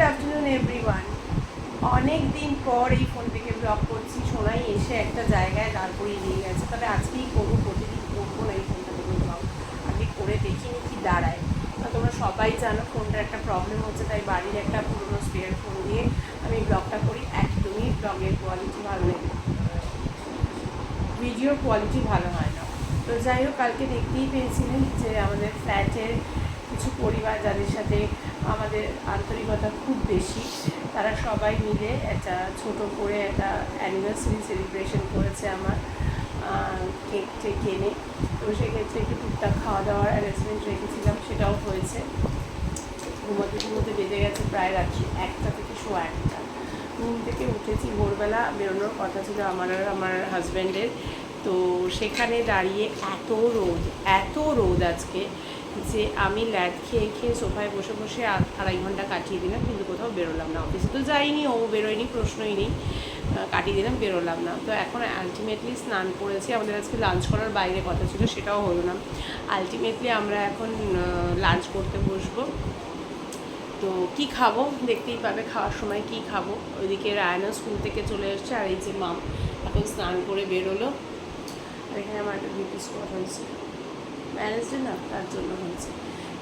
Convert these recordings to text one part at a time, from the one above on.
Good afternoon everyone অনেক দিন পর এই ফোন থেকে ব্লগ করছি। সোনাই এসে একটা জায়গায় দাঁড় করিয়ে নিয়ে গেছে। তবে আজকেই করব, প্রতিদিন করব না এই ফোনটা থেকে ব্লগ আগে করে দেখিনি কি দাঁড়ায়। তোমরা সবাই জানো ফোনটার একটা প্রবলেম হচ্ছে, তাই বাড়ির একটা পুরোনো স্পেয়ার ফোন দিয়ে আমি ব্লগটা করি। একদমই ব্লগের কোয়ালিটি ভালো নেই। ভিডিওর কোয়ালিটি ভালো হয় না। তো যাই হোক, কালকে দেখতেই পেয়েছিলেন যে আমাদের ফ্ল্যাটের কিছু পরিবার যাদের সাথে আমাদের আন্তরিকতা খুব বেশি, তারা সবাই মিলে একটা ছোট করে একটা অ্যানিভার্সারি সেলিব্রেশন করেছে আমার কেক টেক এনে তো সেক্ষেত্রে একটু টুকটাক খাওয়া দাওয়ার অ্যারেঞ্জমেন্ট রেখেছিলাম, সেটাও হয়েছে। ঘুমোতে ঘুমোতে বেজে গেছে প্রায় রাত্রি একটা থেকে শোয়া একটা। ঘুম থেকে উঠেছি ভোরবেলা, বেরোনোর কথা ছিল আমার আর আমার হাজব্যান্ডের তো সেখানে দাঁড়িয়ে এত রোদ এত রোদ আজকে যে আমি ল্যাদ খেয়ে খেয়ে সোফায় বসে বসে আড়াই ঘণ্টা কাটিয়ে দিলাম, কিন্তু কোথাও বেরোলাম না। অফিসে তো যাইনি, ও বেরোয়নি, প্রশ্নই নেই। কাটিয়ে দিলাম, বেরোলাম না। তো এখন আলটিমেটলি স্নান করেছি। আমাদের আজকে লাঞ্চ করার বাইরে কথা ছিল, সেটাও হলো না। আলটিমেটলি আমরা এখন লাঞ্চ করতে বসবো। তো কি খাব? দেখতেই পাবে, খাওয়ার সময় কি খাব? ওইদিকে রায়না স্কুল থেকে চলে এসছে, আর এই যে মাম এখন স্নান করে বেরোলো। আর এখানে আমার একটা বিউটি স্পট হয়েছে ম্যারেজ না তার জন্য হয়েছে।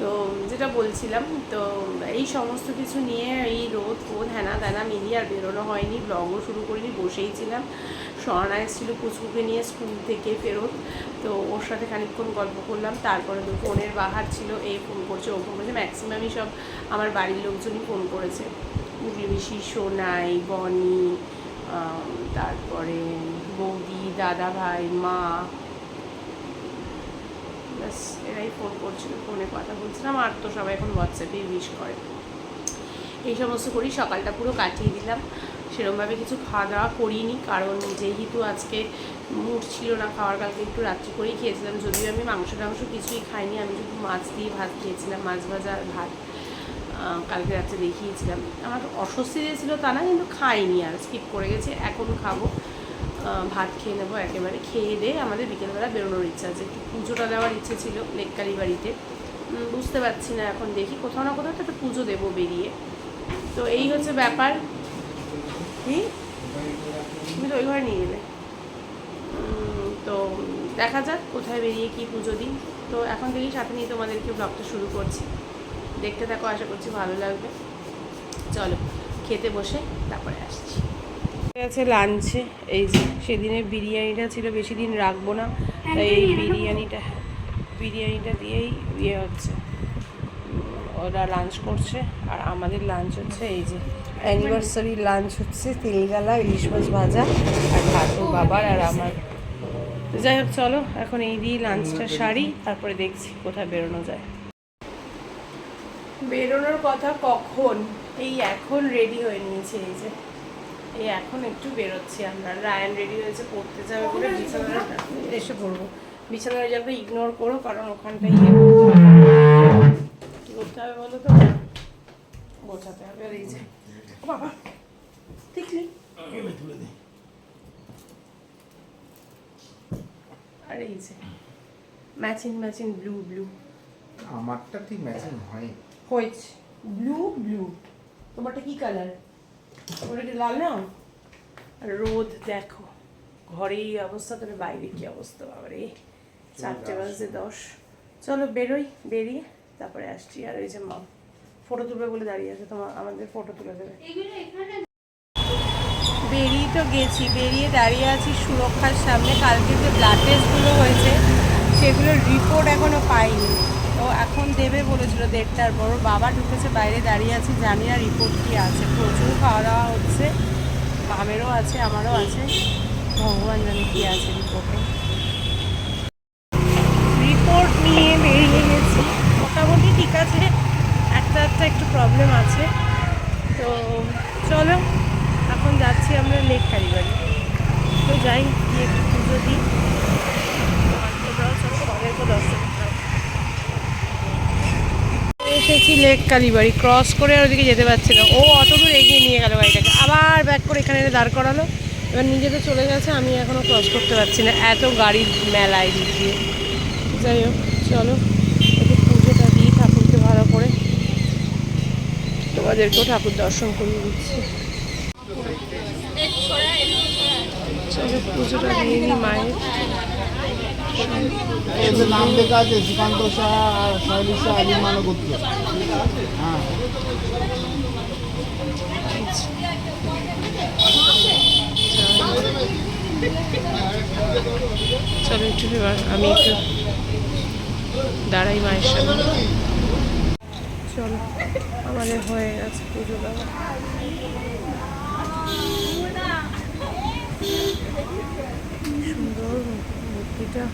তো যেটা বলছিলাম, তো এই সমস্ত কিছু নিয়ে এই রোদ, ফোদ হ্যানা ত্যানা মিলিয়ে আর বেরোনো হয়নি। ব্লগও শুরু করিনি, বসেই ছিলাম। স্বর্ণা এসেছিল কুচকুকে নিয়ে স্কুল থেকে ফেরত। তো ওর সাথে খানিকক্ষণ গল্প করলাম। তারপরে তো ফোনের বাহার ছিল এ ফোন করছে, ও ফোন করছে। ম্যাক্সিমামই সব আমার বাড়ির লোকজনই ফোন করেছে। পিসি সোনাই বনি তারপরে বৌদি দাদা ভাই মা ব্যাস এরাই ফোন করছিল ফোনে কথা বলছিলাম, আর তো সবাই এখন হোয়াটসঅ্যাপেই উইশ করে। এই সমস্ত করি, সকালটা পুরো কাটিয়ে দিলাম। সেরকমভাবে কিছু খাওয়া দাওয়া করিনি, কারণ যেহেতু আজকে মুড ছিল না খাওয়ার, কালকে একটু রাত্রি করেই খেয়েছিলাম, যদিও আমি মাংস টাংস কিছুই খাইনি, আমি শুধু মাছ দিয়ে ভাত খেয়েছিলাম, মাছ ভাজা ভাত। কালকে রাত্রে দেখিয়েছিলাম। আমার অস্বস্তি দিয়েছিল তা না, কিন্তু খাইনি আর স্কিপ করে গেছে, এখন খাব। ভাত খেয়ে নেব, একেবারে খেয়ে দিয়ে আমাদের বিকেলবেলা বেরোনোর ইচ্ছা আছে। একটু পুজোটা দেওয়ার ইচ্ছে ছিল লেককালি বাড়িতে। বুঝতে পারছি না এখন, দেখি কোথাও না কোথাও একটা পুজো দেবো বেরিয়ে। তো এই হচ্ছে ব্যাপার। কি? তুমি তো ওই ঘরে নিয়ে গেলে তো দেখা যাক কোথায় বেরিয়ে কি পুজো দিই। তো এখন থেকেই সাথে নিয়ে তোমাদেরকে ব্লগটা শুরু করছি। দেখতে থাকো, আশা করছি ভালো লাগবে। চলো, খেতে বসে তারপরে আসছি। আছে লাঞ্চে এই যে সেদিনের বিরিয়ানিটা ছিল বেশি দিন রাখব না। তাই এই বিরিয়ানিটা বিরিয়ানিটা দিয়েই ইয়ে হচ্ছে। ওরা লাঞ্চ করছে আর আমাদের লাঞ্চ হচ্ছে এই যে অ্যানিভার্সারি লাঞ্চ হচ্ছে তেলগালা ইলিশ মাছ ভাজা আর ভাত বাবার আর আমার। যাই হোক চলো এখন এই দিয়ে লাঞ্চটা সারি তারপরে দেখছি কোথায় বেরোনো যায়। বেরোনোর কথা কখন? এই এখন রেডি হয়ে নিয়েছে এই যে। এই এখন একটু বেরোচ্ছি আমরা। রায়ান রেডি হয়েছে পড়তে যাবে বলে বিছানার এসে পড়ব। বিছানার যাবে ইগনোর করো কারণ ওখানটা ইয়ে করতে হবে কি করতে হবে বলো তো। গোছাতে হবে আর এই যে। বাবা দেখলি আর এই যে ম্যাচিং ম্যাচিং ব্লু ব্লু আমারটা ঠিক ম্যাচিং হয় হয়েছে। ব্লু ব্লু তোমারটা কি কালার ওটা কি লাল না রোদ দেখো। ঘরে এই অবস্থা তবে বাইরে কি অবস্থা বাবারে। চারটে বাজে দশ। চলো বেরোই বেরিয়ে তারপরে আসছি। আর ওই যে মা ফটো তুলবে বলে দাঁড়িয়ে আছে তোমার আমাদের ফটো তুলে দেবে। বেরিয়ে তো গেছি বেরিয়ে দাঁড়িয়ে আছি সুরক্ষার সামনে। কালকে যে ব্লাড টেস্টগুলো হয়েছে সেগুলোর রিপোর্ট এখনও পাইনি। তো এখন দেবে বলেছিল দেড়টার পর। বাবা ঢুকেছে, বাইরে দাঁড়িয়ে আছে জানি না রিপোর্ট কি আছে। প্রচুর খাওয়া দাওয়া হচ্ছে মামেরও আছে, আমারও আছে। ভগবান জানে কি আছে রিপোর্টে রিপোর্ট নিয়ে বেরিয়ে গেছি। মোটামুটি ঠিক আছে, একটা একটা একটু প্রবলেম আছে। তো চলো, এখন যাচ্ছি আমরা লেক কালীবাড়ি তো যাই, গিয়ে একটু পুজো দিই। আর চলো পরের দর্শন। এসেছি লেক কালীবাড়ি। ক্রস করে আর ওদিকে যেতে পারছি না। ও অত দূর এগিয়ে নিয়ে গেল গাড়িটাকে আবার ব্যাক করে এখানে দাঁড় করালো। এবার নিজে তো চলে গেছে, আমি এখনও ক্রস করতে পারছি না। এত গাড়ির মেলায় দিয়ে যাই হোক, চলো। একটু পুজোটা দিই ঠাকুরকে ভালো করে। তোমাদেরকেও ঠাকুর দর্শন করিয়ে দিচ্ছি। পুজোটা দিয়ে নিই মায়ের। ওদের নাম লেখা আছে শ্রীকান্ত শাহ আর শৈলী শাহ আলী মানগুপ্ত হ্যাঁ। চলো একটু আমি একটু দাঁড়াই মায়ের সামনে। চলো, আমাদের হয়ে গেছে পুজো দেওয়া। সুন্দর মূর্তিটা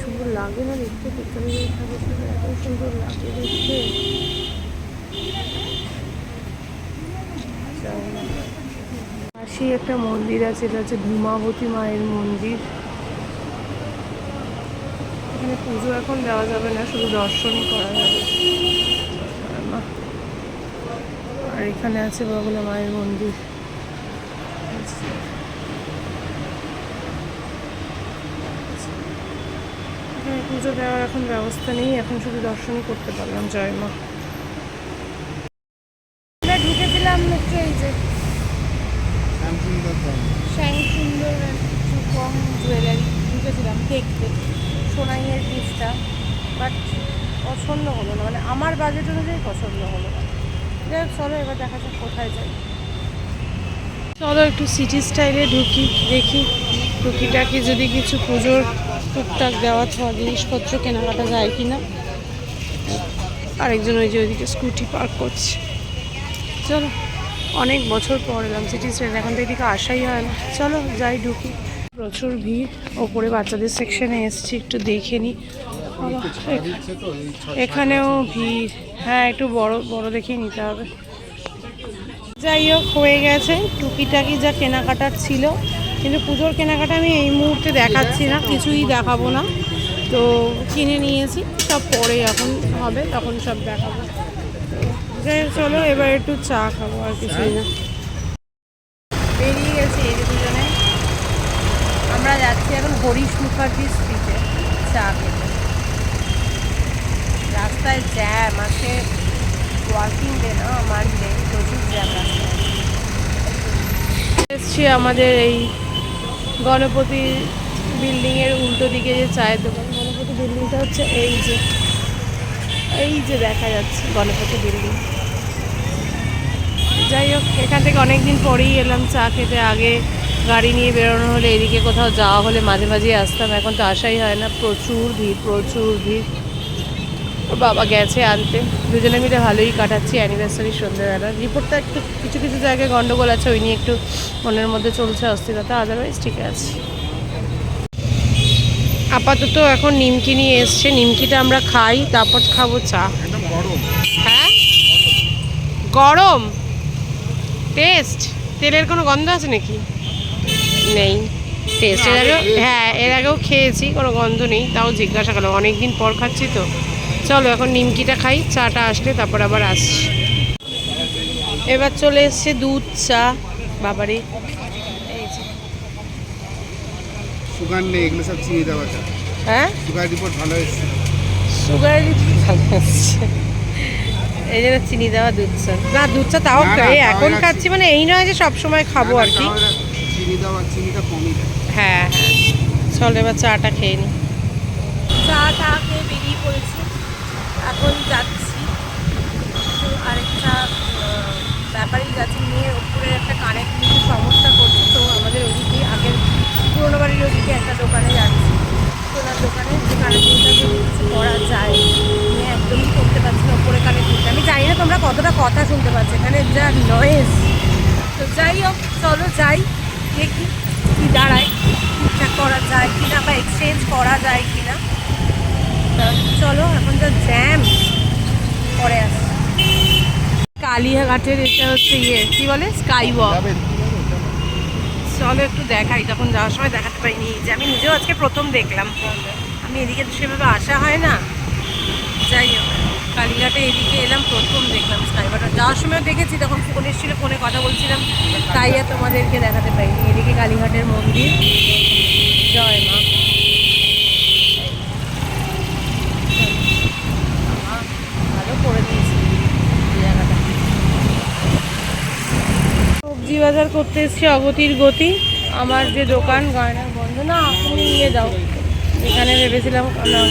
সুন্দর লাগে না দেখতে থাকে এত সুন্দর লাগে দেখতে। পাশেই একটা মন্দির আছে, এটা হচ্ছে ধূমাবতী মায়ের মন্দির। এখানে পুজো এখন দেওয়া যাবে না, শুধু দর্শনই করা যাবে। আর আর এখানে আছে বগলা মায়ের মন্দির। পুজো দেওয়ার এখন ব্যবস্থা নেই এখন শুধু দর্শনই করতে পারলাম জয় মা। আমরা ঢুকেছিলাম হচ্ছে এই যে শ্যামসুন্দর কম জুয়েলারি ঢুকেছিলাম দেখতে। সোনাইয়ের পিসটা বাট পছন্দ হলো না মানে আমার বাজেট অনুযায়ী পছন্দ হলো না। যাই হোক, চলো এবার দেখা যাক কোথায় যাই। চলো একটু সিটি স্টাইলে ঢুকি দেখি টুকিটাকি যদি কিছু পুজোর টুকটাক দেওয়া থাকা জিনিসপত্র, কেনাকাটা যায় কি না আরেকজন ওই যে ওইদিকে স্কুটি পার্ক করছে। চলো, অনেক বছর পর এলাম সিটি স্ট্যান্ড এখন তো এদিকে আসাই হয় না। চলো, যাই ঢুকি। প্রচুর ভিড়, ওপরে বাচ্চাদের সেকশনে এসছি, একটু দেখে নিই এখানেও ভিড়। হ্যাঁ একটু বড় বড় দেখেই নিতে হবে। যাই হোক, হয়ে গেছে। টুকিটাকি যা কেনাকাটার ছিল কিন্তু পুজোর কেনাকাটা আমি এই মুহূর্তে দেখাচ্ছি না, কিছুই দেখাবো না। তো কিনে নিয়েছি, সব পরে এখন হবে, তখন সব দেখাবো। যাই চলো, এবার একটু চা খাব আর কিছুই না। বেরিয়ে গেছি এই দুজনে। আমরা যাচ্ছি এখন হরিশ মুখার্জি স্ট্রিটে চা খেতে। রাস্তায় জ্যাম আছে। ওয়ার্কিং ডে না মানডে প্রচুর জ্যাম রাস্তায়। এসছি আমাদের এই গণপতি বিল্ডিংয়ের উল্টো দিকে যে চায়ের দোকান। গণপতি বিল্ডিংটা হচ্ছে এই যে এই যে দেখা যাচ্ছে গণপতি বিল্ডিং। যাই হোক, এখান থেকে অনেক দিন পরেই এলাম চা খেতে। আগে গাড়ি নিয়ে বেরোনো হলে, এদিকে কোথাও যাওয়া হলে মাঝে মাঝে আসতাম। এখন তো আসাই হয় না। প্রচুর ভিড় প্রচুর ভিড়। ওর বাবা গেছে আনতে। দুজনে মিলে ভালোই কাটাচ্ছি অ্যানিভার্সারি সন্ধ্যেবেলা। রিপোর্টটা একটু কিছু কিছু জায়গায় গন্ডগোল আছে ওই নিয়ে একটু মনের মধ্যে চলছে অস্থিরতা আদারওয়াইজ ঠিক আছে। আপাতত এখন নিমকি নিয়ে এসছে। নিমকিটা আমরা খাই তারপর খাব চা। হ্যাঁ? গরম? টেস্ট তেলের কোনো গন্ধ আছে নাকি? নেই। টেস্ট এর আগেও হ্যাঁ এর আগেও খেয়েছি কোনো গন্ধ নেই তাও জিজ্ঞাসা করলাম। অনেক দিন পর খাচ্ছি তো। চলো এখন নিমকিটা খাই চাটা আসলে তারপর আবার আসছি। এবার চলে এসছে দুধ চা বাবারে। সুগার নেই এগুলো সব চিনি দেওয়া হ্যাঁ? সুগার রিপোর্ট ভালো এসছে সুগার ভালো আসছে এই জন্য চিনি দেওয়া দুধ চা। না দুধ চা তাও এখন খাচ্ছি মানে এই নয় যে সব সময় খাব আর কি। চিনি দেওয়া চিনিটা কমই হ্যাঁ হ্যাঁ। চল এবার চাটা খেয়ে নি। খেয়ে বেরিয়ে পড়েছি। এখন যাচ্ছি। তো আরেকটা আহ, ব্যাপারই যাচ্ছি। নিয়ে ওপরে একটা কানেক্ট কিছু সমস্যা করছে। তো আমাদের ওদিকে আগের পুরোনো বাড়ির ওদিকে একটা দোকানে যাচ্ছি। তো ওনার দোকানে যে কানেক্টিংটা যদি কিছু করা যায় আমি একদমই করতে পারছি না ওপরে কানেক্টিংটা আমি জানি না তোমরা কতটা কথা শুনতে পাচ্ছ এখানে যা নয়েজ তো যাই হোক চলো যাই দেখি কি দাঁড়ায় ঠিকঠাক করা যায় কি না বা এক্সচেঞ্জ করা যায় কি না তা চলো এখন যা জ্যাম পরে আসি কালিয়াঘাটের এটা হচ্ছে ইয়ে কি বলে? স্কাই ওয়াক চলো একটু দেখাই। তখন যাওয়ার সময় দেখাতে পাইনি যে আমি নিজেও আজকে প্রথম দেখলাম। আমি এদিকে তো সেভাবে আসা হয় না। যাই হোক কালীঘাটে এদিকে এলাম প্রথম দেখলাম স্কাইওয়াটার যাওয়ার সময় দেখেছি তখন ফোন এসেছিল ফোনে কথা বলছিলাম। তাই আর তোমাদেরকে দেখাতে পাইনি এদিকে কালীঘাটের মন্দির। জয় মা ভালো করে দিয়েছে বাজার করতে এসেছি অগতির গতি। আমার যে দোকান গয়নার বন্ধ না তুমি নিয়ে যাও। এখানে ভেবেছিলাম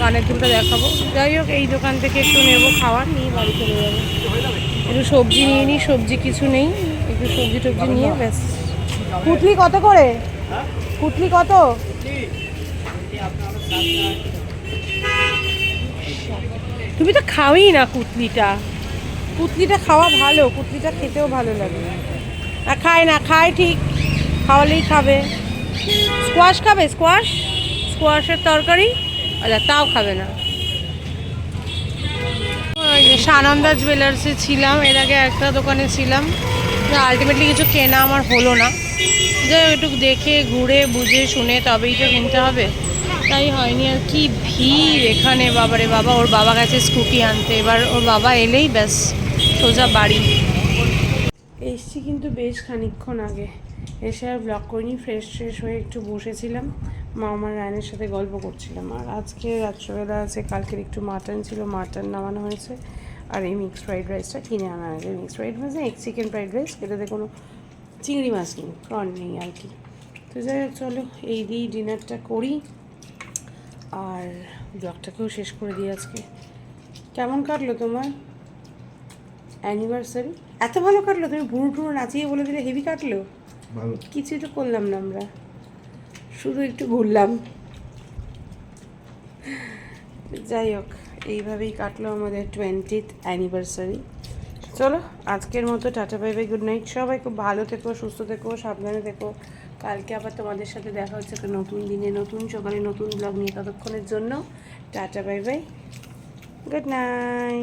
কানের দুলটা দেখাবো। যাই হোক এই দোকান থেকে একটু নেব খাবার নিয়ে বাড়ি চলে যাব। একটু সবজি নিয়ে নিই সবজি কিছু নেই। একটু সবজি টবজি নিয়ে ব্যাস। পুটলি কত করে? পুটলি কত? তুমি তো খাওই না কুতলিটা কুতলিটা খাওয়া ভালো কুতলিটা খেতেও ভালো লাগে। আর খায়, না খায় ঠিক। খাওয়ালেই খাবে। স্কোয়াশ খাবে স্কোয়াশ স্কোয়াশের তরকারি? আচ্ছা তাও খাবে না। সানন্দা জুয়েলার্সে ছিলাম, এর আগে একটা দোকানে ছিলাম। আলটিমেটলি কিছু কেনা আমার হলো না। যে একটু দেখে, ঘুরে, বুঝে, শুনে তবেই তো কিনতে হবে। তাই হয়নি আর কি ভিড় এখানে, বাবারে বাবা, ওর বাবা গেছে স্কুটি আনতে। এবার ওর বাবা এলেই ব্যাস, সোজা বাড়ি। এসছি কিন্তু বেশ খানিকক্ষণ আগে। এসে আর ব্লগ করিনি ফ্রেশ ফ্রেশ হয়ে একটু বসেছিলাম। মা আমার রায়নের সাথে গল্প করছিলাম। আর আজকে রাত্রবেলা আছে, কালকের একটু মাটন ছিল মাটন নামানো হয়েছে। আর এই মিক্সড ফ্রাইড রাইসটা কিনে আনা হয়েছে। মিক্সড ফ্রাইড রাইস এক চিকেন ফ্রাইড রাইস এটাতে কোনো চিংড়ি মাছ নেই প্রন নেই আর কি। তো যাই হোক, চলো এই দিয়েই ডিনারটা করি। আর ব্লগটাকেও শেষ করে দিই আজকে। কেমন কাটলো তোমার? অ্যানিভার্সারি এত ভালো কাটলো তুমি ভুরু টুরু নাচিয়ে বলে দিলে হেভি কাটলো? কিছুই তো করলাম না আমরা। শুধু একটু ঘুরলাম। যাই হোক এইভাবেই কাটলো আমাদের টোয়েন্টিথ অ্যানিভার্সারি চলো আজকের মতো tata bye bye good night সবাই খুব ভালো থেকো সুস্থ থেকো সাবধানে থেকো। কালকে আবার তোমাদের সাথে দেখা হচ্ছে একটা নতুন দিনে নতুন সকালে নতুন ব্লগ নিয়ে ততক্ষণের জন্য। Tata bye bye good night